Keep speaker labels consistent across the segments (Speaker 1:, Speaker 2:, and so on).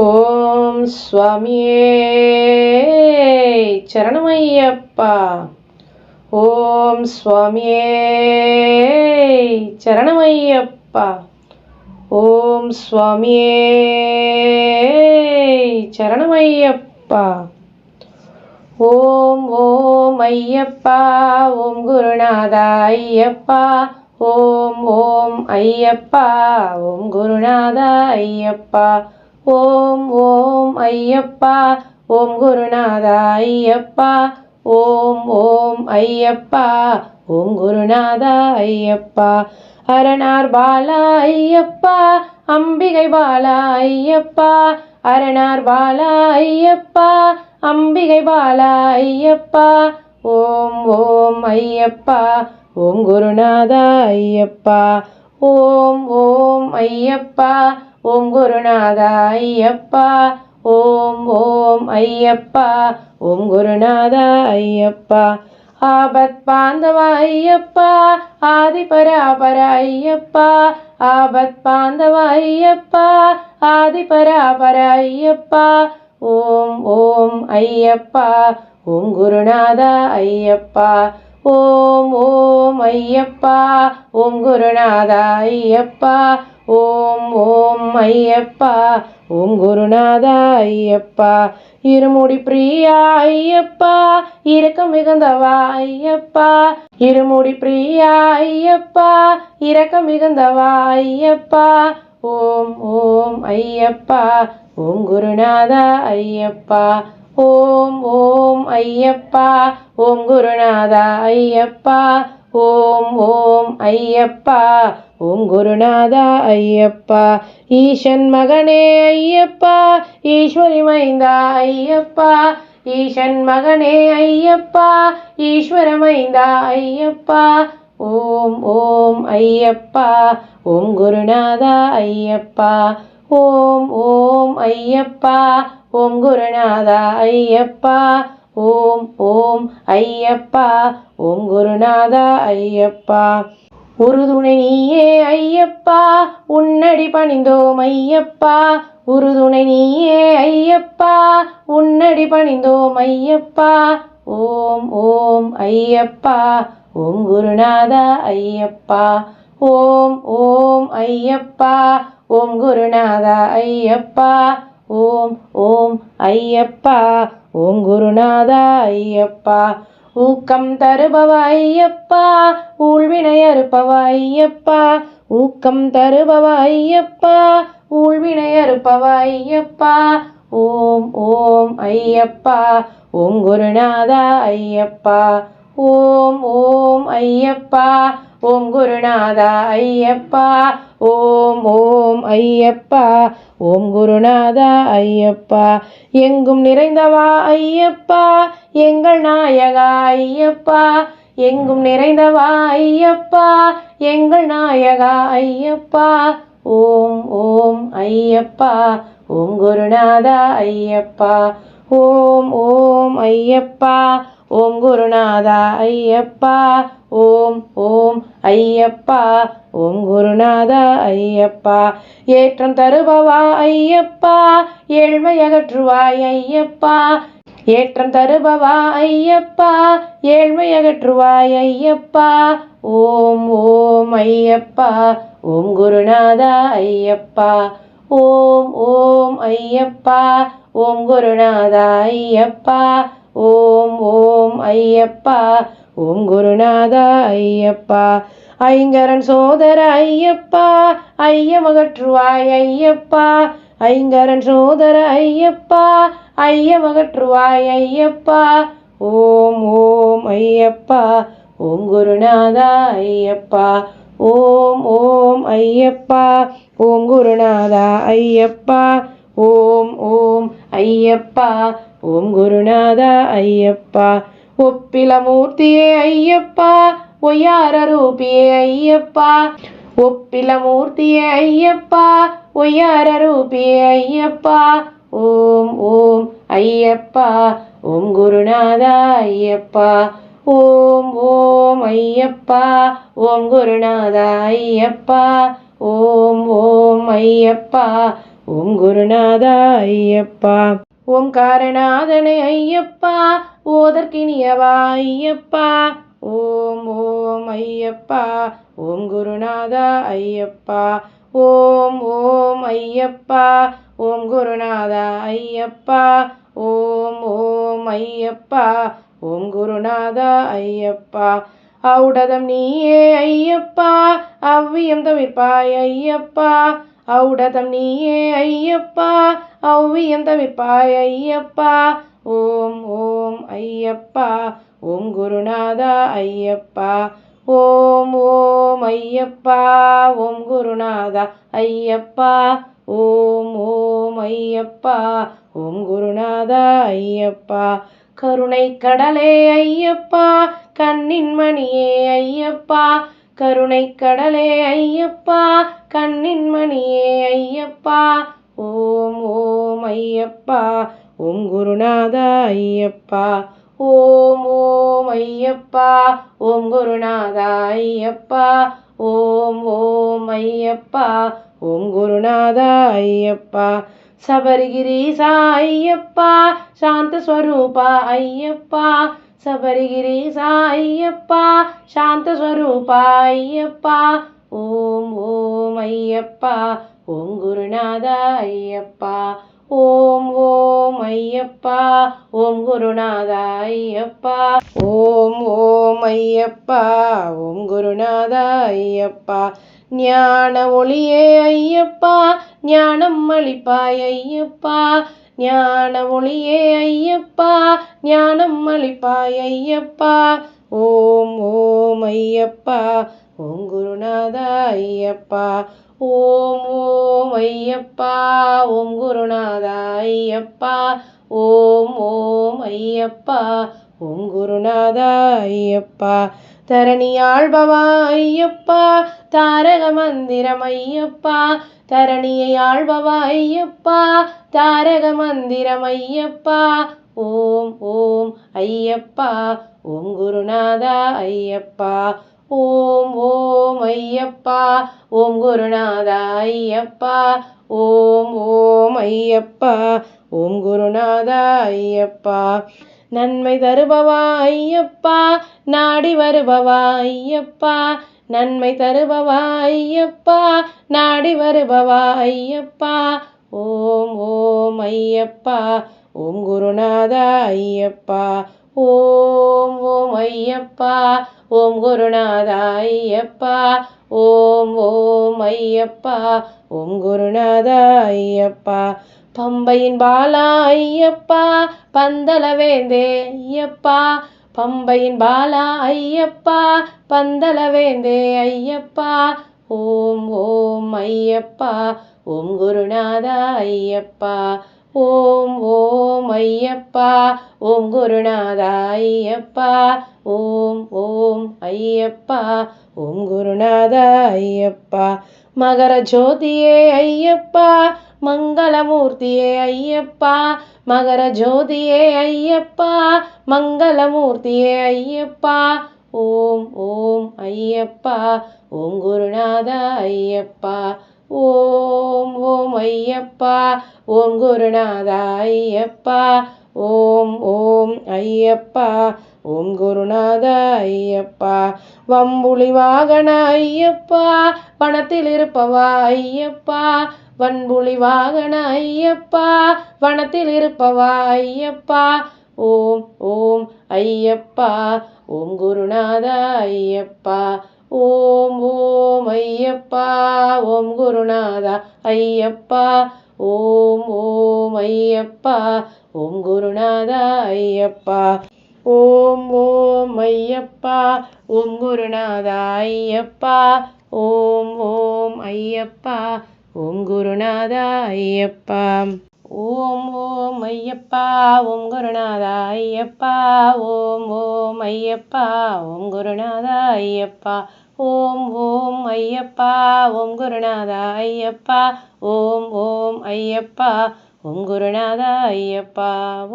Speaker 1: ஓம் சுவாமியே. சரணமையப்பா. ஓம் சுவாமியே. சரணமையப்பா. ஓம் சுவாமியே. சரணமையப்பா. ஓம் ஓம் ஐயப்பா. ஓம் குருநாதா ஐயப்பா. ஓம் ஓம் ஐயப்பா. ஓம் குருநாதா ஐயப்பா. ஓம் ஓம் ஐயப்பா ஓம் குருநாதா ஐயப்பா ஓம் ஓம் ஐயப்பா ஓம் குருநாதா ஐயப்பா. அரணார் பாலா ஐயப்பா அம்பிகை பாலா ஐயப்பா. அரணார் பாலா ஐயப்பா அம்பிகை பாலா ஐயப்பா. ஓம் ஓம் ஐயப்பா ஓம் குருநாதா ஐயப்பா. ஓம் ஓம் ஐயப்பா ஓம் குருநாதா ஐயப்பா ஓம் ஓம் ஐயப்பா ஓம் குருநாதா ஐயப்பா ஆபத் பாந்தவ ஐயப்பா ஆதிபராபர ஐயப்பா ஆபத் பாந்தவ ஐயப்பா ஆதிபராபர ஐயப்பா ஓம் ஓம் ஐயப்பா ஓம் குருநாதா ஐயப்பா ஓம் ஓம் ஐயப்பா ஓம் குருநாதா ஐயப்பா ஓம் ஓம் ஐயப்பா ஓம் குருநாதா ஐயப்பா இருமுடி பிரியா ஐயப்பா இரக்கம் மிகுந்தவா ஐயப்பா இருமுடி பிரியா ஐயப்பா இரக்கம் மிகுந்தவா ஐயப்பா ஓம் ஓம் ஐயப்பா ஓம் குருநாதா ஐயப்பா ஓம் ஓம் ஐயப்பா ஓம் குருநாதா ஐயப்பா ஓம் ஓம் ஐயப்பா. ஓம் குருநாதா ஐயப்பா. ஈசன் மகனே ஐயப்பா. ஈஸ்வரி மைந்தா ஐயப்பா. ஈசன் மகனே ஐயப்பா. ஈஸ்வர மைந்தா ஐயப்பா. ஓம் ஓம் ஐயப்பா. ஓம் குருநாதா ஐயப்பா. ஓம் ஓம் ஐயப்பா. ஓம் குருநாதா ஐயப்பா. ஓம் ஓம் ஐயப்பா ஓம் குருநாதா ஐயப்பா. உறுதுணை நீயே ஐயப்பா உன்னடி பணிந்தோம் ஐயப்பா. உறுதுணை நீயே ஐயப்பா உன்னடி பணிந்தோம் ஐயப்பா. ஓம் ஓம் ஐயப்பா ஓம் குருநாதா ஐயப்பா. ஓம் ஓம் ஐயப்பா ஓம் குருநாதா ஐயப்பா. ஓம் ஓம் ஐயப்பா ஓம் குருநாதா ஐயப்பா. ஊக்கம் தருபவ ஐயப்பா ஊழ்வினை அறுப்பவ ஐயப்பா. ஊக்கம் தருபவ ஐயப்பா ஊழ்வினை அறுப்பவ ஐயப்பா. ஓம் ஓம் ஐயப்பா ஓம் குருநாதா ஐயப்பா. ஓம் ஓம் ஐயப்பா. ஓம் குருநாதா ஐயப்பா ஓம் ஓம் ஐயப்பா ஓம் குருநாதா ஐயப்பா. எங்கும் நிறைந்தவா ஐயப்பா எங்கள் நாயகா ஐயப்பா. எங்கும் நிறைந்தவா ஐயப்பா எங்கள் நாயகா ஐயப்பா. ஓம் ஓம் ஐயப்பா ஓம் குருநாதா ஐயப்பா. ஓம் ஓம் ஐயப்பா ஓம் குருநாதா ஐயப்பா. ஓம் ஓம் ஐயப்பா. ஓம் குருநாதா ஐயப்பா. ஏற்றம் தருபவா ஐயப்பா. ஏழ்மை அகற்றுவாய் ஐயப்பா. ஏற்றம் தருபவா ஐயப்பா. ஏழ்மை அகற்றுவாய் ஐயப்பா. ஓம் ஓம் ஐயப்பா. ஓம் குருநாதா ஐயப்பா. ஓம் ஓம் ஐயப்பா. ஓம் குருநாதா ஐயப்பா. ஓம் ஓம் ஐயப்பா. ஓம் குருநாதா ஐயப்பா. ஐங்கரன் சோதர ஐயப்பா. ஐயமகற்றுவாய் ஐயப்பா. ஐங்கரன் சோதர ஐயப்பா. ஐயமகற்றுவாய் ஐயப்பா. ஓம் ஓம் ஐயப்பா. ஓம் குருநாதா ஐயப்பா. ஓம் ஓம் ஐயப்பா. ஓம் குருநாதா ஐயப்பா. ஓம் ஓம் ஐயப்பா. ஓம் குருநாதா ஐயப்பா. ஒப்பில மூர்த்தியே ஐயப்பா ஒய்யார ரூபியே ஐயப்பா. ஒப்பில மூர்த்தியே ஐயப்பா ஒய்யார ரூபியே ஐயப்பா. ஓம் ஓம் ஐயப்பா ஓம் குருநாதா ஐயப்பா. ஓம் ஓம் ஐயப்பா ஓம் குருநாதா ஐயப்பா. ஓம் ஓம் ஐயப்பா ஓம் குருநாதா ஐயப்பா. ஓம்காரநாதனை ஐயப்பா ஓதற்கினியவா ஐயப்பா. ஓம் ஓம் ஐயப்பா ஓம் குருநாதா ஐயப்பா. ஓம் ஓம் ஐயப்பா ஓம் குருநாதா ஐயப்பா. ஓம் ஓம் ஐயப்பா ஓம் குருநாதா ஐயப்பா. ஔடதம் நீயே ஐயப்பா அவ்வியம் தவிர்ப்பாய் ஐயப்பா. ஔடதம் நீயே ஐயப்பா அவ்வியம் தவிர்ப்பாய் ஐயப்பா. ஓம் ஓம் ஐயப்பா ஓம் குருநாதா ஐயப்பா. ஓம் ஓம் ஐயப்பா ஓம் குருநாதா ஐயப்பா. ஓம் ஓம் ஐயப்பா ஓம் குருநாதா ஐயப்பா. கருணை கடலே ஐயப்பா கண்ணின் மணியே ஐயப்பா. கருணை கடலே ஐயப்பா கண்ணின் மணியே ஐயப்பா. ஓம் ஓம் ஐயப்பா ஓம் குருநாதா ஐயப்பா. ஓம் ஓம் ஐயப்பா ஓம் குருநாதா ஐயப்பா. ஓம் ஓம் ஐயப்பா ஓம் குருநாதா ஐயப்பா. சபரிகிரீசா ஐயப்பா சாந்தஸ்வரூபா ஐயப்பா. சபரிகிரீசா ஐயப்பா சாந்தஸ்வரூபா ஐயப்பா ஓம் ஓம் ஐயப்பா ஓம் குருநாதா ஐயப்பா ஓம் ஓம் ஐயப்பா ஓம் குருநாதா ஐயப்பா ஓம் ஓம் ஐயப்பா ஓம் குருநாதா ஐயப்பா ஞான ஒளியே ஐயப்பா ஞானம் அளிப்பாய் ஐயப்பா ஞான ஒளியே ஐயப்பா ஞானம் அளிப்பாய் ஐயப்பா. ஓம் ஓம் ஐயப்பா ஓம் குருநாதா ஐயப்பா. ஓம் ஓம் ஐயப்பா ஓம் குருநாதா ஐயப்பா. ஓம் ஓம் ஐயப்பா ஓம் குருநாதா ஐயப்பா. தரணியாழ்பவா ஐயப்பா. தாரக மந்திரம் ஐயப்பா தரணியை ஆழ்பவா ஐயப்பா. தாரக மந்திரம் ஐயப்பா ஓம் ஓம் ஐயப்பா. ஓம் குருநாதா ஐயப்பா. ஓம் ஓம் ஐயப்பா. ஓம் குருநாதா ஐயப்பா. ஓம் ஓம் ஐயப்பா. ஓம் குருநாதா ஐயப்பா. நன்மை தருபவா ஐயப்பா நாடி வருபவா ஐயப்பா. நன்மை தருபவா ஐயப்பா நாடி வருபவா ஐயப்பா. ஓம் ஓம் ஐயப்பா ஓம் குருநாதா ஐயப்பா. ஓம் ஓம் ஐயப்பா ஓம் குருநாதா ஐயப்பா. ஓம் ஓம் ஐயப்பா ஓம் குருநாதா ஐயப்பா. பம்பையின் பாலா ஐயப்பா பந்தலவேந்தே ஐயப்பா. பம்பையின் பாலா ஐயப்பா பந்தலவேந்தே ஐயப்பா. ஓம் ஓம் ஐயப்பா ஓம் குருநாதா ஐயப்பா. ஓம் ஓம் ஐயப்பா ஓம் குருநாதா ஐயப்பா. ஓம் ஓம் ஐயப்பா ஓம் குருநாதா ஐயப்பா. மகர ஜோதியே ஐயப்பா மங்களமூர்த்தியே ஐயப்பா மகர ஜோதியே ஐயப்பா மங்களமூர்த்தியே ஐயப்பா. ஓம் ஓம் ஐயப்பா ஓம் குருநாதா ஐயப்பா. ஓம் ஓம் ஐயப்பா ஓம் குருநாதா ஐயப்பா. ஓம் ஓம் ஐயப்பா ஓம் குருநாத ஐயப்பா. வம்புலி வாகன ஐயப்பா வனத்தில் இருப்பவா ஐயப்பா. வன்புலி வாகன ஐயப்பா வனத்தில் இருப்பவா ஐயப்பா. ஓம் ஓம் ஐயப்பா ஓம் குருநாத ஐயப்பா. ஓம் ஓம் ஐயப்பா ஓம் குருநாதா ஐயப்பா. ஓம் ஓம் ஐயப்பா ஓம் குருநாதா ஐயப்பா. ஓம் ஓம் ஐயப்பா ஓம் குருநாதா ஐயப்பா. ஓம் ஓம் ஐயப்பா ஓம் குருநாதா ஐயப்பா. ஓம் ஓம் ஐயப்பா ஓம் குருநாதா ஐயப்பா. ஓம் ஓம் ஐயப்பா ஓம் குருநாதா ஐயப்பா. ஓம் ஓம் ஐயப்பா ஓம் குருநாதா ஐயப்பா ஓம் ஓம் ஐயப்பா ஓம் குருநாதா ஐயப்பா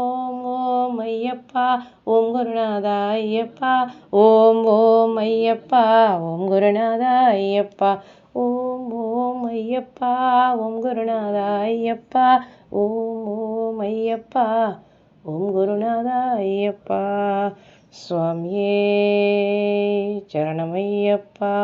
Speaker 1: ஓம் ஓம் ஐயப்பா ஓம் குருநாதா ஐயப்பா ஓம் ஓம் ஐயப்பா ஓம் குருநாதா ஐயப்பா ஓம் ஓம் ஐயப்பா ஓம் குருநாதா ஐயப்பா ஓம் ஓம் ஐயப்பா ஓம் குருநாதா ஐயப்பா. சுவாமியே சரணமையப்பா.